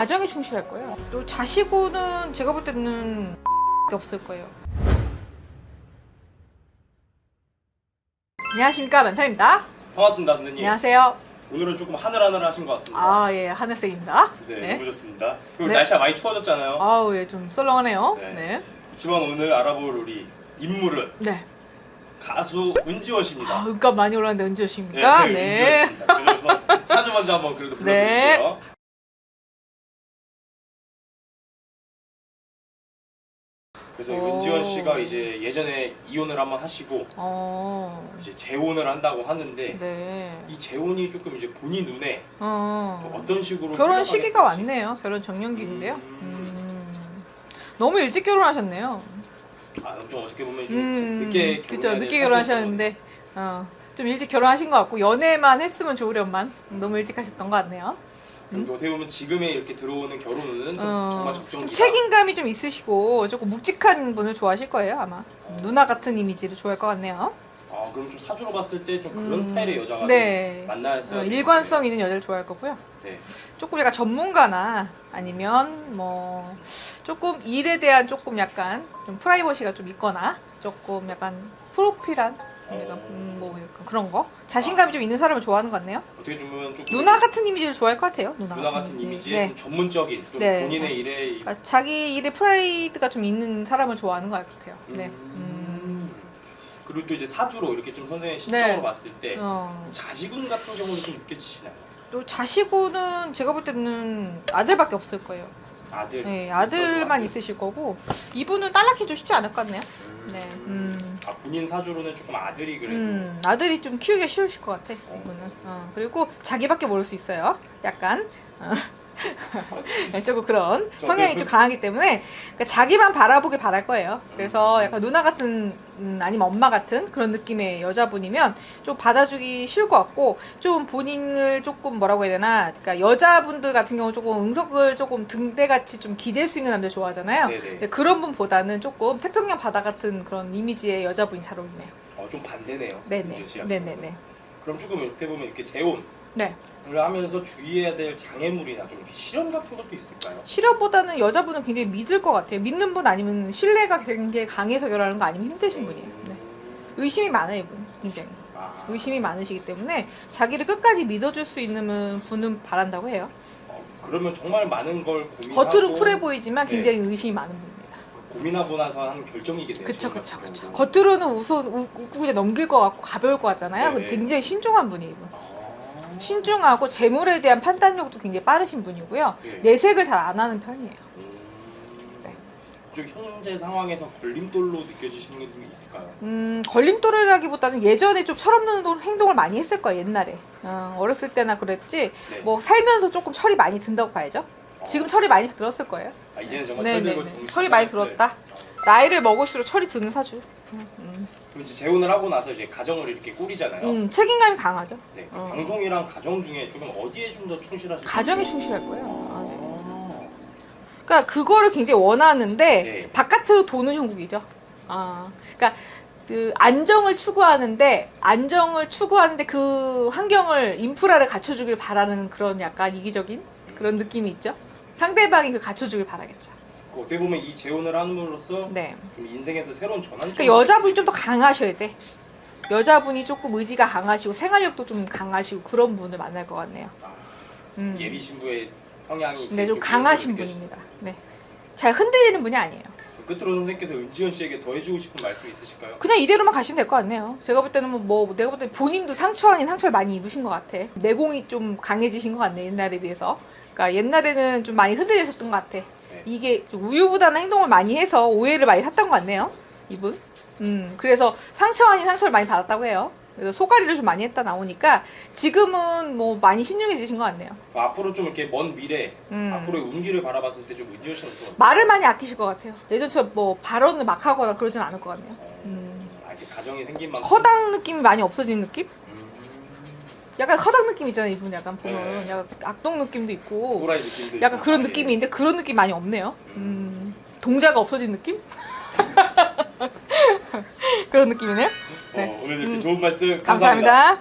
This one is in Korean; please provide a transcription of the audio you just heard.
가정에 충실할 거예요. 또 자시고는 제가 볼 때는 없을 거예요. 안녕하십니까 만사입니다. 반갑습니다, 선생님. 안녕하세요. 오늘은 조금 하늘하늘하신 것 같습니다. 아 예 하늘색입니다. 네, 네. 너무 좋습니다. 그리고 네. 날씨가 많이 추워졌잖아요. 아우 예 좀 썰렁하네요. 네. 네. 하지만 오늘 알아볼 우리 인물은 네. 가수 은지원 씨입니다. 아, 음값 많이 올랐는데 언제 오십니까? 네. 은지원 씨입니다. 그래서 사주 먼저 한번 그래도 네. 불러드릴게요. 그래서 오. 은지원 씨가 이제 예전에 이혼을 한번 하시고 어. 이제 재혼을 한다고 하는데 네. 이 재혼이 조금 이제 본인 눈에 어. 좀 어떤 식으로 결혼 시기가. 왔네요. 결혼 정년기인데요. 음. 음. 너무 일찍 결혼하셨네요. 아, 좀 어떻게 보면 좀 음. 늦게 그죠. 결혼해야 늦게 될 결혼하셨는데 어. 좀 일찍 결혼하신 것 같고 연애만 했으면 좋으련만 너무 일찍 하셨던 것 같네요. 그리고 어떻게 보면 지금에 이렇게 들어오는 결혼은 좀 어, 정말 좀 적정기다. 책임감이 좀 있으시고 조금 묵직한 분을 좋아하실 거예요 아마. 누나 같은 이미지를 좋아할 것 같네요. 아 그럼 좀 사주로 봤을 때 좀 그런 음. 스타일의 여자가 네. 좀 만나서 어, 일관성 있는 여자를 좋아할 거고요. 네. 조금 약간 전문가나 아니면 뭐 조금 일에 대한 조금 약간 좀 프라이버시가 좀 있거나 조금 약간 프로필한 약간 음, 뭐 약간 그런 거 자신감이 좀 있는 사람을 좋아하는 것 같네요. 어떻게 보면 좀 누나 같은 이미지를 좋아할 것 같아요. 누나, 누나 같은 이미지의 네. 좀 전문적인 좀 네. 본인의 일에 이- 그러니까 자기 일에 프라이드가 좀 있는 사람을 좋아하는 것 같아요. 네. 음. 음. 그리고 또 이제 사주로 이렇게 좀 선생님 신적으로 네. 봤을 때 어. 자지군 같은 경우는 좀 느껴지시나요? 또 자시고는 제가 볼 때는 아들밖에 없을 거예요. 아들. 네, 아들만 있으실 거고 이분은 딸 낳기 좀 쉽지 않을 것 같네요. 네. 음. 아 본인 사주로는 조금 아들이 그래도 음, 아들이 좀 키우기 쉬우실 것 같아 이분은. 어, 그리고 자기밖에 모를 수 있어요. 약간 어. 조금 그런 성향이 좀 강하기 때문에 그러니까 자기만 바라보길 바랄 거예요. 그래서 약간 누나 같은 음, 아니면 엄마 같은 그런 느낌의 여자분이면 좀 받아주기 쉬울 것 같고 좀 본인을 조금 뭐라고 해야 되나 그러니까 여자분들 같은 경우 조금 응석을 조금 등대같이 좀 기댈 수 있는 남자 좋아하잖아요. 네네. 그런 분보다는 조금 태평양 바다 같은 그런 이미지의 여자분이 잘 어울리네요. 어, 좀 반대네요. 네네. 네네네. 그럼 조금 어떻게 보면 이렇게 재혼 을 네. 하면서 주의해야 될 장애물이나 좀 이렇게 실현 같은 것도 있을까요? 실업보다는 여자분은 굉장히 믿을 것 같아요. 믿는 분 아니면 신뢰가 굉장히 강해서 결혼하는 거 아니면 힘드신 분이에요. 네. 의심이 많아요, 이분. 굉장히. 아, 의심이 많으시기 때문에 자기를 끝까지 믿어줄 수 있는 분은 바란다고 해요. 어, 그러면 정말 많은 걸 고민하고 겉으로 쿨해 보이지만 네. 굉장히 의심이 많은 분입니다. 고민하고 나서 하는 결정이겠네요. 그쵸, 그쵸, 그쵸. 겉으로는 웃어, 웃고 그냥 넘길 것 같고 가벼울 것 같잖아요. 네. 굉장히 신중한 분이에요, 이분. 아. 신중하고 재물에 대한 판단력도 굉장히 빠르신 분이고요. 네. 내색을 잘 안 하는 편이에요. 음. 네. 좀 현재 상황에서 걸림돌로 느껴지시는 게 좀 있을까요? 음, 걸림돌이라기보다는 예전에 좀 철없는 도- 행동을 많이 했을 거예요, 옛날에. 어, 어렸을 때나 그랬지, 네. 뭐 살면서 조금 철이 많이 든다고 봐야죠. 지금 철이 많이 들었을 거예요. 아, 이제는 정말. 철들고 정신 철이 많이. 들었다. 나이를 먹을수록 철이 드는 사주. 음, 그럼 이제 재혼을 하고 나서 이제 가정을 이렇게 꾸리잖아요. 음, 책임감이 강하죠. 네, 그 어. 방송이랑 가정 중에 조금 어디에 좀 더 충실하실까요? 가정에 충실할 거예요. 아, 네. 아, 그러니까 그거를 굉장히 원하는데 네. 바깥으로 도는 형국이죠. 아, 그러니까 그 안정을 추구하는데 안정을 추구하는데 그 환경을 인프라를 갖춰주길 바라는 그런 약간 이기적인 그런 느낌이 있죠. 상대방이 그 갖춰주길 바라겠죠. 그 어떻게 보면 이 재혼을 함으로써 네. 좀 인생에서 새로운 전환점. 그러니까 여자분이 좀 더 강하셔야 돼. 여자분이 조금 의지가 강하시고 생활력도 좀 강하시고 그런 분을 만날 것 같네요. 아, 음. 예비 신부의 성향이 네, 좀 강하신 분입니다. 네. 잘 흔들리는 분이 아니에요. 끝으로 선생님께서 은지원 씨에게 더 해주고 싶은 말씀 있으실까요? 그냥 이대로만 가시면 될 것 같네요. 제가 볼 때는 뭐, 뭐 내가 볼 때 본인도 상처 아닌 상처를 많이 입으신 것 같아. 내공이 좀 강해지신 것 같네 옛날에 비해서. 그러니까 옛날에는 좀 많이 흔들리셨던 것 같아. 네. 이게 좀 우유부단한 행동을 많이 해서 오해를 많이 샀던 것 같네요. 이분. 음 그래서 상처 아닌 상처를 많이 받았다고 해요. 그래서 소가리를 좀 많이 했다 나오니까 지금은 뭐 많이 신중해지신 것 같네요. 뭐 앞으로 좀 이렇게 먼 미래, 음. 앞으로의 운기를 바라봤을 때 좀 은지원 씨는 좀 말을 많이 아끼실 것 같아요. 예전처럼 뭐 발언을 막 하거나 그러진 않을 것 같네요. 어, 음. 아, 이제 가정이 생긴 만큼 허당 느낌이 많이 없어지는 느낌? 음, 약간 허당 느낌 있잖아요 이분 약간 보면 네. 약간 악동 느낌도 있고 느낌도 약간 있고, 그런 아, 예. 느낌이 있는데 그런 느낌 많이 없네요 음, 동자가 없어진 느낌? 그런 느낌이네요 어, 오늘 이렇게 음. 좋은 말씀 감사합니다. 감사합니다.